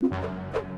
you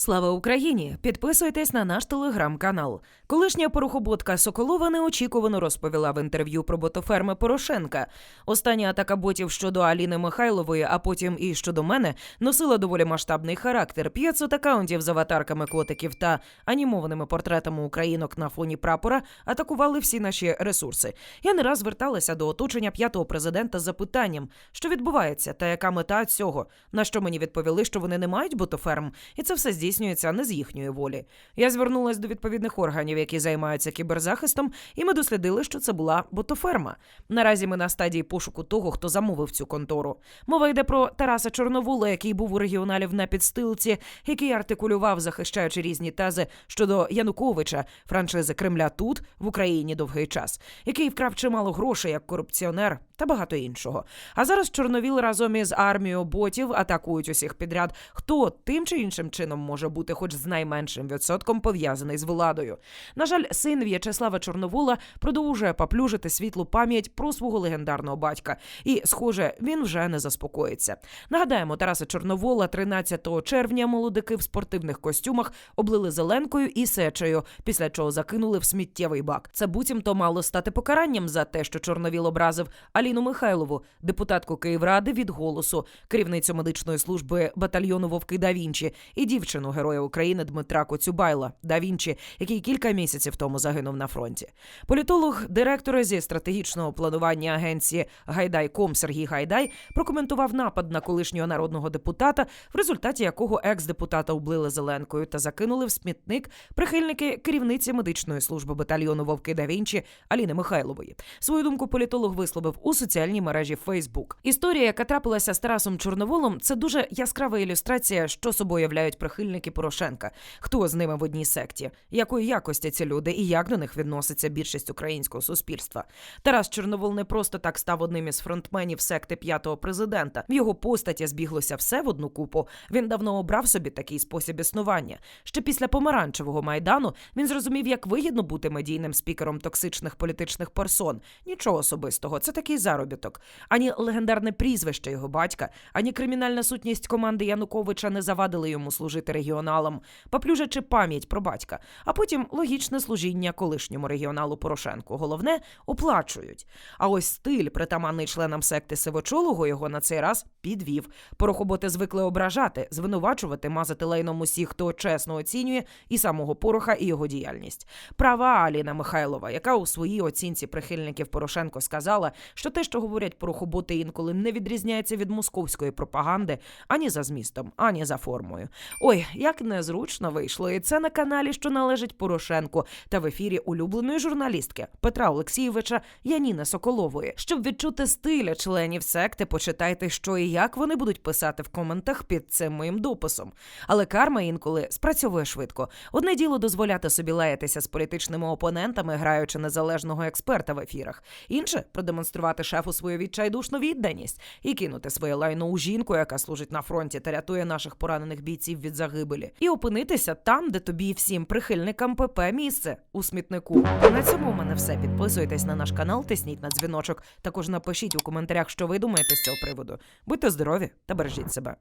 Слава Україні! Підписуйтесь на наш телеграм-канал. Колишня порохоботка Соколова неочікувано розповіла в інтерв'ю про ботоферми Порошенка. Остання атака ботів щодо Аліни Михайлової, а потім і щодо мене, носила доволі масштабний характер. 500 акаунтів з аватарками котиків та анімованими портретами українок на фоні прапора атакували всі наші ресурси. Я не раз зверталася до оточення п'ятого президента з запитанням, що відбувається та яка мета цього. На що мені відповіли, що вони не мають ботоферм, і це все здійснюється не з їхньої волі. Я звернулася до відповідних органів, які займаються кіберзахистом, і ми дослідили, що це була ботоферма. Наразі ми на стадії пошуку того, хто замовив цю контору. Мова йде про Тараса Чорновола, який був у регіоналів на підстилці, який артикулював, захищаючи різні тези щодо Януковича, франшизи Кремля тут в Україні довгий час, який вкрав чимало грошей як корупціонер та багато іншого. А зараз Чорновіл разом із армією ботів атакують усіх підряд. Хто тим чи іншим чином може бути, хоч з найменшим відсотком пов'язаний з владою. На жаль, син В'ячеслава Чорновола продовжує поплюжити світлу пам'ять про свого легендарного батька. І, схоже, він вже не заспокоїться. Нагадаємо, Тараса Чорновола 13 червня молодики в спортивних костюмах облили зеленкою і сечею, після чого закинули в сміттєвий бак. Це буцімто мало стати покаранням за те, що Чорновіл образив Аліну Михайлову, депутатку Київради від голосу, керівницю медичної служби батальйону Вовки да Вінчі і дівчину Героя України Дмитра Коцюбайла да Вінчі, який кілька місяців тому загинув на фронті. Політолог, директор зі стратегічного планування агенції Гайдайком Сергій Гайдай прокоментував напад на колишнього народного депутата, в результаті якого екс-депутата облили зеленкою та закинули в смітник прихильники керівниці медичної служби батальйону Вовки да Вінчі Аліни Михайлової. Свою думку політолог висловив у соціальній мережі Facebook. Історія, яка трапилася з Тарасом Чорноволом, це дуже яскрава ілюстрація, що собою являють прихильники Порошенка. Хто з ними в одній секті, якої якості ці люди і як до них відноситься більшість українського суспільства. Тарас Чорновол не просто так став одним із фронтменів секти п'ятого президента. В його постаті збіглося все в одну купу. Він давно обрав собі такий спосіб існування. Ще після помаранчевого майдану він зрозумів, як вигідно бути медійним спікером токсичних політичних персон. Нічого особистого, це такий заробіток. Ані легендарне прізвище його батька, ані кримінальна сутність команди Януковича не завадили йому служити регіоналам, поплюжачи пам'ять про батька, а потім логічне служіння колишньому регіоналу Порошенку. Головне оплачують. А ось стиль, притаманний членам секти Сивочолого, його на цей раз підвів. Порохоботи звикли ображати, звинувачувати, мазати лайном усіх, хто чесно оцінює і самого Пороха, і його діяльність. Права Аліна Михайлова, яка у своїй оцінці прихильників Порошенко сказала, що те, що говорять порохоботи, інколи не відрізняється від московської пропаганди ані за змістом, ані за формою. Ой, як незручно вийшло, і це на каналі, що належить Порошенку, та в ефірі улюбленої журналістки Петра Олексійовича Яніни Соколової. Щоб відчути стиля членів секти, почитайте, що і як вони будуть писати в коментах під цим моїм дописом. Але карма інколи спрацьовує швидко. Одне діло дозволяти собі лаятися з політичними опонентами, граючи незалежного експерта в ефірах. Інше продемонструвати шефу свою відчайдушну відданість і кинути своє лайно у жінку, яка служить на фронті та рятує наших поранених бійців від загибелі, і опинитися там, де тобі і всім прихильникам ПП місце у смітнику. На цьому в мене все. Підписуйтесь на наш канал, тисніть на дзвіночок. Також напишіть у коментарях, що ви думаєте з цього приводу. Будьте здорові та бережіть себе.